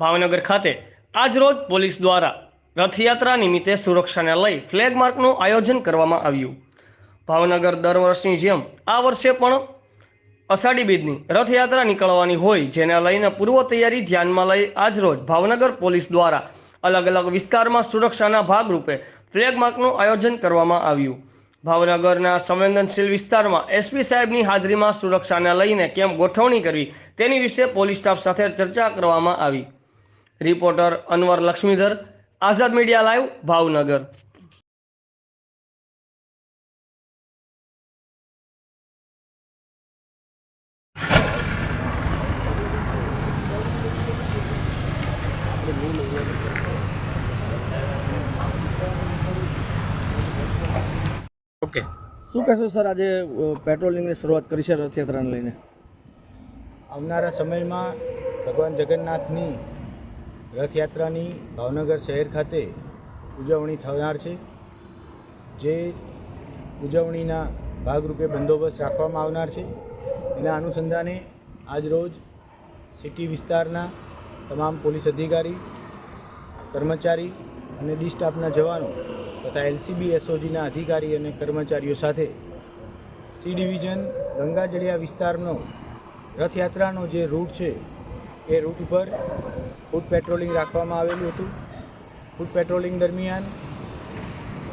ભાવનગર ખાતે આજરોજ પોલીસ દ્વારા રથયાત્રા નિમિત્તે સુરક્ષાને લઈ ફ્લેગ માર્કનું આયોજન કરવામાં આવ્યું. ભાવનગર દર વર્ષની જેમ આ વર્ષે પણ અષાઢી બીજની રથયાત્રા નીકળવાની હોય જેને લઈને પૂર્વ તૈયારી ધ્યાનમાં લઈ આજરોજ ભાવનગર પોલીસ દ્વારા અલગ અલગ વિસ્તારમાં સુરક્ષાના ભાગરૂપે ફ્લેગ માર્કનું આયોજન કરવામાં આવ્યું. ભાવનગરના સંવેદનશીલ વિસ્તારમાં એસપી સાહેબની હાજરીમાં સુરક્ષાને લઈને કેમ ગોઠવણી કરવી તેની વિશે પોલીસ સ્ટાફ સાથે ચર્ચા કરવામાં આવી. Reporter Anwar Laxmidhar Azad media live Bhavnagar. Okay. શું કહેશો સર આજે પેટ્રોલિંગની શરૂઆત કરી છે રથયાત્રાને લઈને? આવનારા સમયમાં ભગવાન જગન્નાથની રથયાત્રાની ભાવનગર શહેર ખાતે ઉજવણી થનાર છે, જે ઉજવણીના ભાગરૂપે બંદોબસ્ત રાખવામાં આવનાર છે. એના અનુસંધાને આજરોજ સિટી વિસ્તારના તમામ પોલીસ અધિકારી, કર્મચારી અને ડી સ્ટાફના જવાનો તથા એલસીબી, એસઓજીના અધિકારી અને કર્મચારીઓ સાથે સી ડિવિઝન ગંગાજળિયા વિસ્તારનો રથયાત્રાનો જે રૂટ છે એ રૂટ ઉપર ફૂડ પેટ્રોલિંગ રાખવામાં આવેલું હતું. ફૂડ પેટ્રોલિંગ દરમિયાન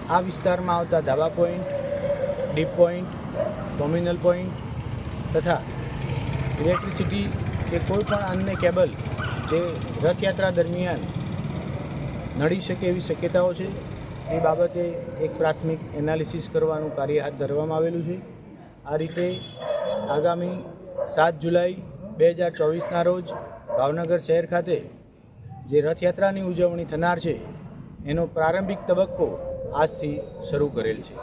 આ વિસ્તારમાં આવતા ધાબા point, deep point, terminal point તથા ઇલેક્ટ્રિસિટી કે કોઈ પણ અન્ય કેબલ જે રથયાત્રા દરમિયાન નડી શકે એવી શક્યતાઓ છે, એ બાબતે એક પ્રાથમિક એનાલિસિસ કરવાનું કાર્ય હાથ ધરવામાં આવેલું છે. આ રીતે આગામી સાત જુલાઈ બે હજાર ચોવીસના રોજ ભાવનગર શહેર ખાતે જે રથયાત્રાની ઉજવણી થનાર છે, એનો પ્રારંભિક તબક્કો આજથી શરૂ કરેલ છે.